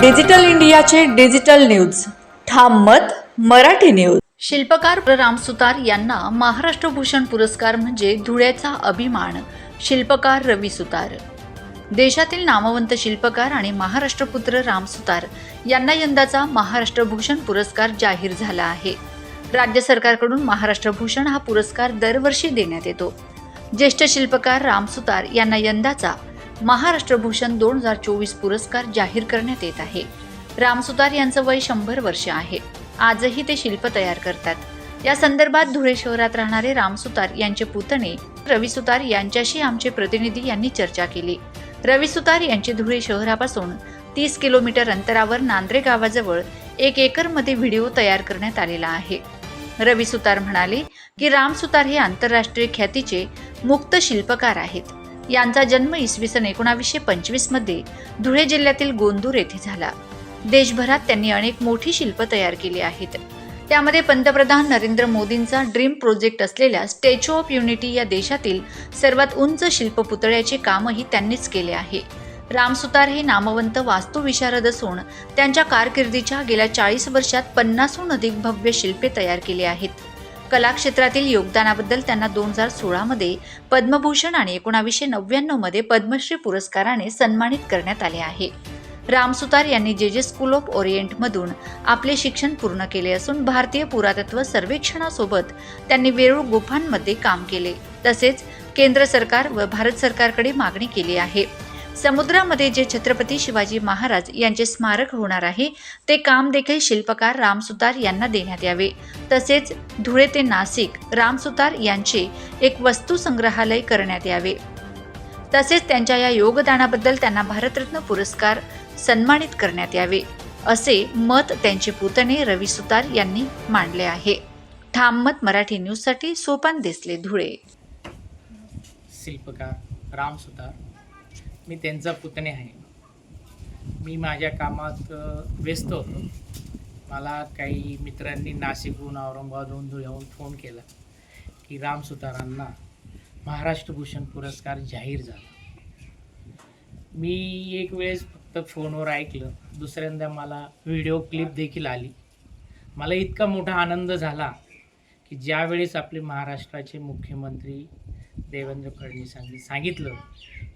Digital इंडियाचे digital news. ठाम मत मराठी न्यूज. शिल्पकार राम सुतार यांना महाराष्ट्र भूषण पुरस्कार म्हणजे धुळ्याचा अभिमान शिल्पकार रवी सुतार. देशातील नामवंत शिल्पकार आणि महाराष्ट्रपुत्र राम सुतार यांना यंदाचा महाराष्ट्र भूषण पुरस्कार जाहीर झाला आहे. राज्य सरकारकडून महाराष्ट्र भूषण हा पुरस्कार दरवर्षी देण्यात येतो. ज्येष्ठ शिल्पकार राम सुतार यांना यंदाचा महाराष्ट्र भूषण दोन हजार चोवीस पुरस्कार जाहीर करण्यात येत आहे. रामसुतार यांचं वय शंभर वर्ष आहे. आजही ते शिल्प तयार करतात. या संदर्भात धुळे शहरात राहणारे रामसुतार यांचे पुतणे रवी सुतार यांच्याशी आमचे प्रतिनिधी यांनी चर्चा केली. रवी सुतार यांचे धुळे शहरापासून तीस किलोमीटर अंतरावर नांद्रे गावाजवळ एक एकरमध्ये व्हिडिओ तयार करण्यात आलेला आहे. रवी सुतार म्हणाले की राम सुतार हे आंतरराष्ट्रीय ख्यातीचे मुक्त शिल्पकार आहेत. यांचा जन्म इसवी सन एकोणावीसशे पंचवीसमध्ये धुळे जिल्ह्यातील गोंदूर येथे झाला. देशभरात त्यांनी अनेक मोठी शिल्प तयार केली आहेत. त्यामध्ये पंतप्रधान नरेंद्र मोदींचा ड्रीम प्रोजेक्ट असलेल्या स्टॅच्यू ऑफ युनिटी या देशातील सर्वात उंच शिल्प पुतळ्याचे कामही त्यांनीच केले आहे. रामसुतार हे नामवंत वास्तुविशारद असून त्यांच्या कारकिर्दीच्या गेल्या चाळीस वर्षात पन्नासहून अधिक भव्य शिल्पे तयार केली आहेत. कलाक्षेत्रातील योगदानाबद्दल त्यांना दोन हजार सोळामध्ये पद्मभूषण आणि एकोणावीसशे नव्याण्णवमध्ये पद्मश्री पुरस्काराने सन्मानित करण्यात आले आहे. रामसुतार यांनी जे जे स्कूल ऑफ ओरिएंटमधून आपले शिक्षण पूर्ण केले असून भारतीय पुरातत्व सर्वेक्षणासोबत त्यांनी वेरूळ गुफांमध्ये काम केले. तसेच केंद्र सरकार व भारत सरकारकडे मागणी केली आहे. समुद्रामध्ये जे छत्रपती शिवाजी महाराज यांचे स्मारक होणार आहे ते काम देखील शिल्पकार राम सुतार यांना देण्यात यावे. तसेच धुळे ते नाशिक राम सुतार यांचे एक वस्तू संग्रहालय करण्यात यावे. तसेच त्यांच्या या योगदानाबद्दल त्यांना भारतरत्न पुरस्कार सन्मानित करण्यात यावे असे मत त्यांचे पुतणे रवी सुतार यांनी मांडले आहे. ठाम मत मराठी न्यूजसाठी सोपान देसले धुळे. शिल्पकार राम सुतार मी त्यांचा पुतणे आहे. मी माझ्या कामात व्यस्त होतो. मला काही मित्रांनी नाशिकहून औरंगाबादहून धुळ्याहून फोन केला की राम सुतारांना महाराष्ट्र भूषण पुरस्कार जाहीर झाला. मी एक वेळेस फक्त फोनवर ऐकलं. दुसऱ्यांदा मला व्हिडिओ क्लिप देखील आली. मला इतका मोठा आनंद झाला की ज्यावेळेस आपले महाराष्ट्राचे मुख्यमंत्री देवेंद्र फडणवीसांनी सांगितलं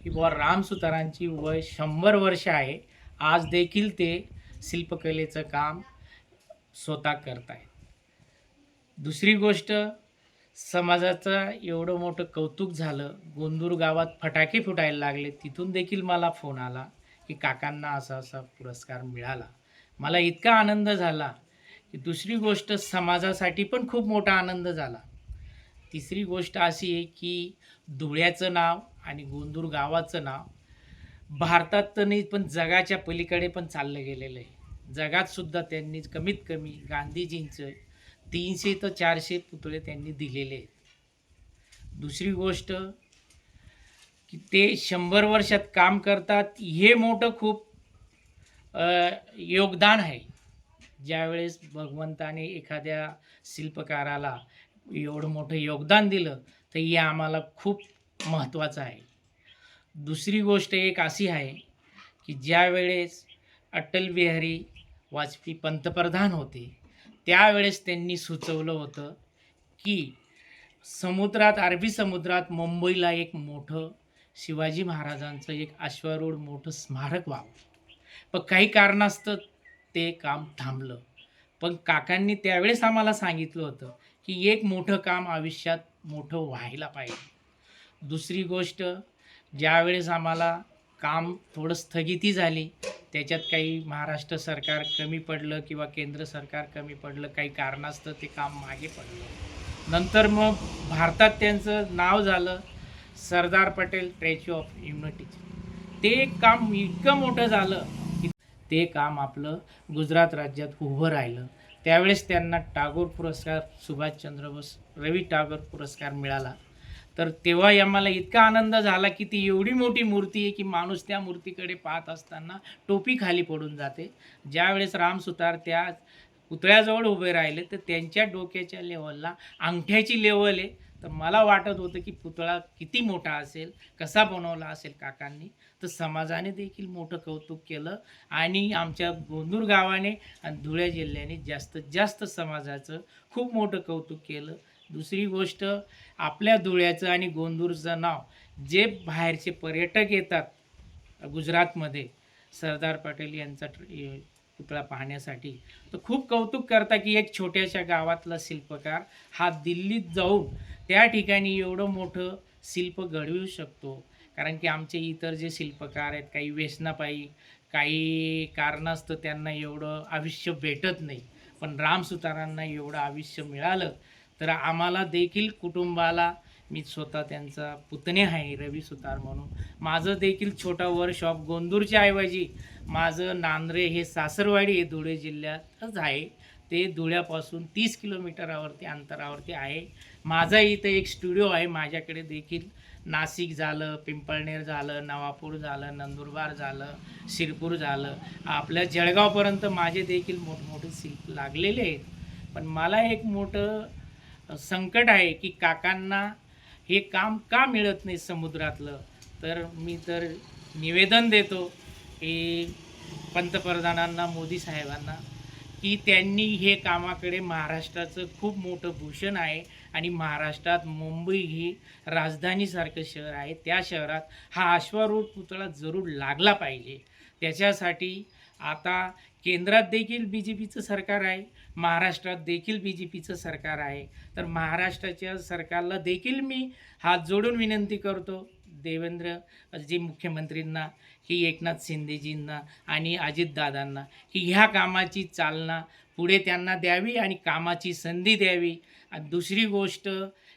की बुवा रामसुतारांची वय शंभर वर्ष आहे. आज देखील ते शिल्पकलेचं काम स्वतः करत आहेत. दुसरी गोष्ट समाजाचं एवढं मोठं कौतुक झालं गोंदूर गावात फटाके फुटायला लागले तिथून देखील मला फोन आला की काकांना असा असा पुरस्कार मिळाला. मला इतका आनंद झाला की दुसरी गोष्ट समाजासाठी पण खूप मोठा आनंद झाला. तिसरी गोष्ट अशी आहे की धुळ्याचं नाव आणि गोंदूर गावाचं नाव भारतात तर नाही पण जगाच्या पलीकडे पण चाललं गेलेलं आहे. जगात सुद्धा त्यांनी कमीत कमी गांधीजींचं तीनशे तर चारशे पुतळे त्यांनी दिलेले आहेत. दुसरी गोष्ट की ते शंभर वर्षात काम करतात हे मोठं खूप योगदान आहे. ज्यावेळेस भगवंताने एखाद्या शिल्पकाराला एवढं मोठं योगदान दिलं तर हे आम्हाला खूप महत्त्वाचं आहे. दुसरी गोष्ट एक अशी आहे की ज्यावेळेस अटल बिहारी वाजपेयी पंतप्रधान होते त्यावेळेस त्यांनी सुचवलं होतं की समुद्रात अरबी समुद्रात मुंबईला एक मोठं शिवाजी महाराजांचं एक अश्वारूढ मोठं स्मारक व्हावं. पण काही कारणास्तव ते काम थांबलं. पण काकांनी त्यावेळेस आम्हाला सांगितलं होतं की एक मोठं काम आयुष्यात मोठं व्हायला पाहिजे. दुसरी गोष्ट ज्यावेळेस आम्हाला काम थोडं स्थगिती झाली त्याच्यात काही महाराष्ट्र सरकार कमी पडलं किंवा केंद्र सरकार कमी पडलं काही कारणास्तव ते काम मागे पडलं. नंतर मग भारतात त्यांचं नाव झालं सरदार पटेल स्टॅच्यू ऑफ युनिटीचं ते काम इतकं मोठं झालं की ते काम आपलं गुजरात राज्यात उभं राहिलं. त्यावेळेस त्यांना टागोर पुरस्कार सुभाषचंद्र बोस रवी टागोर पुरस्कार मिळाला. तर तेव्हा आम्हाला इतका आनंद झाला की ती एवढी मोठी मूर्ती आहे की माणूस त्या मूर्तीकडे पाहत असताना टोपी खाली पडून जाते. ज्यावेळेस रामसुतार त्या पुतळ्याजवळ उभे राहिले तर त्यांच्या डोक्याच्या लेवलला अंगठ्याची लेवल आहे. तर मला वाटत होतं की पुतळा किती मोठा असेल कसा बनवला असेल काकांनी. तर समाजाने देखील मोठं कौतुक केलं आणि आमच्या गोंदूर गावाने आणि धुळे जिल्ह्याने जास्तीत जास्त समाजाचं खूप मोठं कौतुक केलं. दुसरी गोष्ट आपल्या धुळ्याचं आणि गोंदूरचं नाव जे बाहेरचे पर्यटक येतात गुजरातमध्ये सरदार पटेल यांचा पुतळा पाहण्यासाठी तर खूप कौतुक करता की एक छोट्याशा गावातला शिल्पकार हा दिल्लीत जाऊन त्या ठिकाणी एवढं मोठं शिल्प घडवू शकतो. कारण की आमचे इतर जे शिल्पकार आहेत काही व्यसनापायी काही कारणास्तव त्यांना एवढं आयुष्य भेटत नाही. पण रामसुतारांना एवढं आयुष्य मिळालं तर आम्हाला देखील कुटुंबाला मी स्वतः त्यांचा पुतणे आहे रवी सुतार म्हणून. माझं देखील छोटा वर्कशॉप गोंदूरच्या ऐवजी माझं नांद्रे हे सासरवाडी हे धुळे जिल्ह्यातच आहे. ते धुळ्यापासून तीस किलोमीटरावरती अंतरावरती आहे. माझा इथं एक स्टुडिओ आहे. माझ्याकडे देखील नाशिक झालं पिंपळनेर झालं नवापूर झालं नंदुरबार झालं शिरपूर झालं. आपल्या जळगावपर्यंत माझे देखील मोठमोठे शिल्प लागलेले आहेत. पण मला एक मोठं संकट आहे की काकांना हे काम का मिळत नाही समुद्रातलं? तर मी तर निवेदन देतो की पंतप्रधानांना मोदी साहेबांना की त्यांनी हे कामाकडे महाराष्ट्राचं खूप मोठं भूषण आहे. आणि महाराष्ट्रात मुंबई ही राजधानीसारखं शहर आहे. त्या शहरात हा अश्वारूढ पुतळा जरूर लागला पाहिजे. त्याच्यासाठी आता केंद्रात देखील बी जे पीचं सरकार आहे. महाराष्ट्रात देखील बी जे पीचं सरकार आहे. तर महाराष्ट्राच्या सरकारला देखील मी हात जोडून विनंती करतो. देवेंद्र जी मुख्यमंत्रींना की एकनाथ शिंदेजींना आणि अजितदादांना की ह्या कामाची चालना पुढे त्यांना द्यावी आणि कामाची संधी द्यावी. आणि दुसरी गोष्ट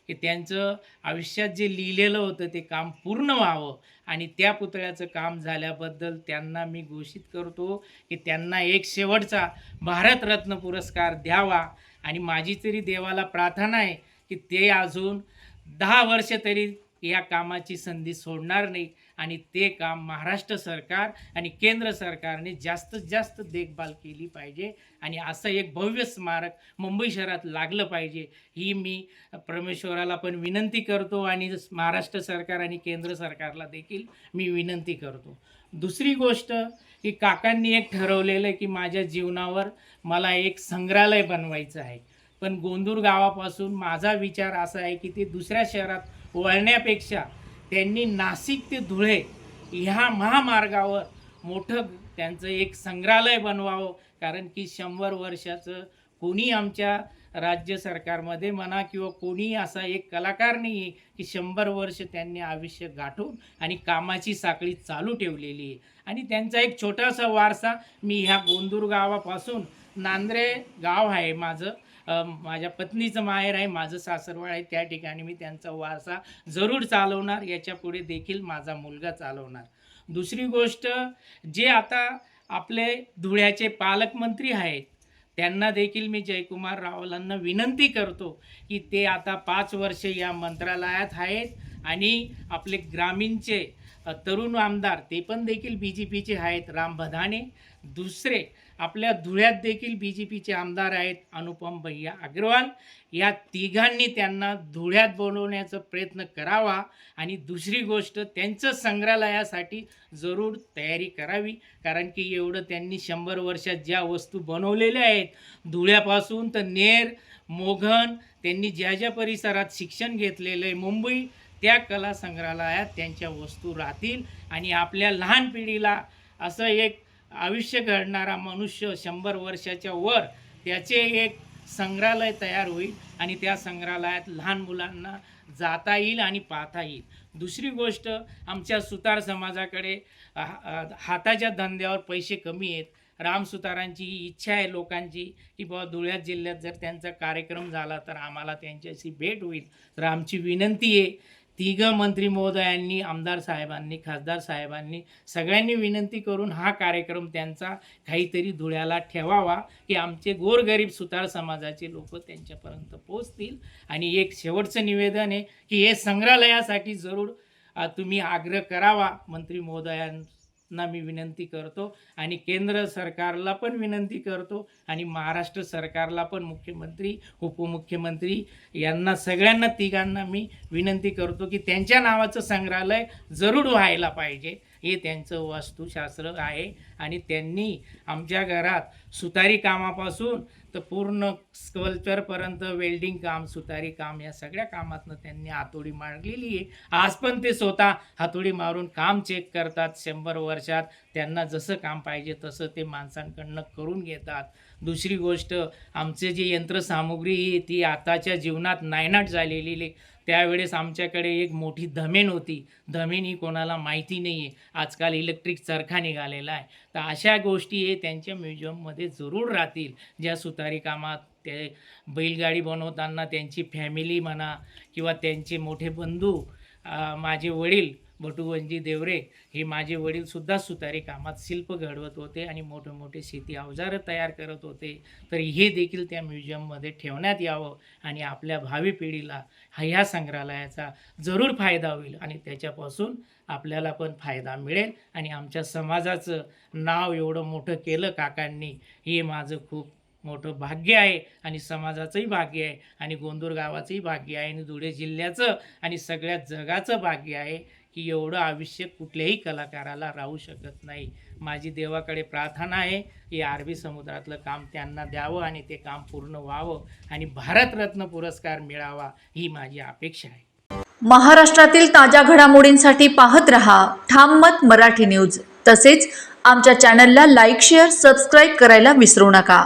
की त्यांचं आयुष्यात जे लिहिलेलं होतं ते काम पूर्ण व्हावं. आणि त्या पुतळ्याचं काम झाल्याबद्दल त्यांना मी घोषित करतो की त्यांना एक शेवटचा भारतरत्न पुरस्कार द्यावा. आणि माझी तरी देवाला प्रार्थना आहे की ते अजून दहा वर्ष तरी या कामाची संधी सोडणार नाही. आणि ते काम महाराष्ट्र सरकार आणि केंद्र सरकारने जास्तीत जास्त देखभाल केली पाहिजे. आणि असं एक भव्य स्मारक मुंबई शहरात लागलं पाहिजे. ही मी परमेश्वराला पण विनंती करतो आणि महाराष्ट्र सरकार आणि केंद्र सरकारला देखील मी विनंती करतो. दुसरी गोष्ट की काकांनी एक ठरवलेलं आहे की माझ्या जीवनावर मला एक संग्रहालय बनवायचं आहे. पण गोंदूर गावापासून माझा विचार असा आहे की ते दुसऱ्या शहरात वळण्यापेक्षा त्यांनी नाशिक ते धुळे ह्या महामार्गावर मोठं त्यांचं एक संग्रहालय बनवावं. कारण की शंभर वर्षाचं कोणी आमच्या राज्य सरकारमध्ये म्हणा किंवा कोणी असा एक कलाकार नाही आहे की शंभर वर्ष त्यांनी आयुष्य गाठून आणि कामाची साखळी चालू ठेवलेली आहे. आणि त्यांचा एक छोटासा वारसा मी ह्या गोंदूर गावापासून नांद्रे गाव आहे माझं. माझ्या पत्नीचं माहेर आहे माझं सासरवाळ आहे त्या ठिकाणी मी त्यांचा वारसा जरूर चालवणार. याच्यापुढे देखील माझा मुलगा चालवणार. दुसरी गोष्ट जे आता आपले धुळ्याचे पालकमंत्री आहेत त्यांना देखील मी जयकुमार रावलांना विनंती करतो की ते आता पाच वर्षे या मंत्रालयात आहेत आणि आपले ग्रामीणचे तरुण आमदार ते पण देखील बी जे पीचे आहेत राम भधाने दुसरे आपल्या धुळ्यात देखील बी जे पीचे आमदार आहेत अनुपम भैया अग्रवाल. या तिघांनी त्यांना धुळ्यात बोलवण्याचा प्रयत्न करावा आणि दुसरी गोष्ट त्यांचं संग्रहालयासाठी जरूर तयारी करावी. कारण की एवढं त्यांनी शंभर वर्षात ज्या वस्तू बनवलेल्या आहेत धुळ्यापासून तर नेर मोघन त्यांनी ज्या ज्या परिसरात शिक्षण घेतलेलं आहे मुंबई त्या कला संग्रहालयात त्यांच्या वस्तू राहतील. आणि आपल्या लहान पिढीला असं एक आयुष्य घडणारा मनुष्य शंभर वर्षाच्या वर त्याचे एक संग्रहालय तयार होईल आणि त्या संग्रहालयात लहान मुलांना जाता येईल आणि पाहता येईल. दुसरी गोष्ट आमच्या सुतार समाजाकडे हाताच्या धंद्यावर पैसे कमी आहेत. राम सुतारांची ही इच्छा आहे लोकांची की बाबा धुळ्यात जिल्ह्यात जर त्यांचा कार्यक्रम झाला तर आम्हाला त्यांच्याशी भेट होईल. तर आमची विनंती आहे तिघं मंत्री महोदयांनी आमदार साहेबांनी खासदार साहेबांनी सगळ्यांनी विनंती करून हा कार्यक्रम त्यांचा काहीतरी धुळ्याला ठेवावा की आमचे गोरगरीब सुतार समाजाचे लोक त्यांच्यापर्यंत पोचतील आणि एक शेवटचं निवेदन आहे की हे संग्रहालयासाठी जरूर तुम्ही आग्रह करावा. मंत्री महोदयां ना मी विनंती करतो आणि केंद्र सरकारला पण विनंती करतो आणि महाराष्ट्र सरकारला पण मुख्यमंत्री उपमुख्यमंत्री यांना सगळ्यांना तिघांना मी विनंती करतो की त्यांच्या नावाचं संग्रहालय जरूर व्हायला पाहिजे. हे त्यांचं वास्तुशास्त्र आहे. आणि त्यांनी आमच्या घरात सुतारी कामापासून तर पूर्ण स्कल्पचरपर्यंत वेल्डिंग काम सुतारी काम या सगळ्या कामातनं त्यांनी हातोडी मारलेली आहे. आज पण ते स्वतः हातोडी मारून काम चेक करतात शंभर वर्षात. त्यांना जसं काम पाहिजे तसं ते माणसांकडनं करून घेतात. दुसरी गोष्ट आमचे जी यंत्रसामुग्री आहे ती आताच्या जीवनात नायनाट झालेली आहे. त्यावेळेस आमच्याकडे एक मोठी धमेन होती. धमेन ही कोणाला माहिती नाही आहे आजकाल इलेक्ट्रिक चरखा निघालेला आहे. तर अशा गोष्टी हे त्यांच्या म्युझियममध्ये जरूर राहतील. ज्या सुतारी कामात ते बैलगाडी बनवताना त्यांची फॅमिली म्हणा किंवा त्यांचे मोठे बंधू माझे वडील बटुवंजी देवरे हे माझे वडीलसुद्धा सुतारी कामात शिल्प घडवत होते आणि मोठे मोठे शेती अवजारं तयार करत होते. तर हे देखील त्या म्युझियममध्ये ठेवण्यात यावं आणि आपल्या भावी पिढीला ह्या संग्रहालयाचा जरूर फायदा होईल आणि त्याच्यापासून आपल्याला पण फायदा मिळेल आणि आमच्या समाजाचं नाव एवढं मोठं केलं काकांनी हे माझं खूप मोठं भाग्य आहे आणि समाजाचंही भाग्य आहे आणि गोंदूर गावाचंही भाग्य आहे आणि धुळे जिल्ह्याचं आणि सगळ्या जगाचं भाग्य आहे. की एवढं आयुष्य कुठल्याही कलाकाराला राहू शकत नाही. माझी देवाकडे प्रार्थना आहे की अरबी समुद्रातलं काम त्यांना द्यावं आणि ते काम पूर्ण व्हावं आणि भारतरत्न पुरस्कार मिळावा ही माझी अपेक्षा आहे. महाराष्ट्रातील ताज्या घडामोडींसाठी पाहत रहा ठाम मत मराठी न्यूज. तसेच आमच्या चॅनलला लाईक शेअर सबस्क्राईब करायला विसरू नका.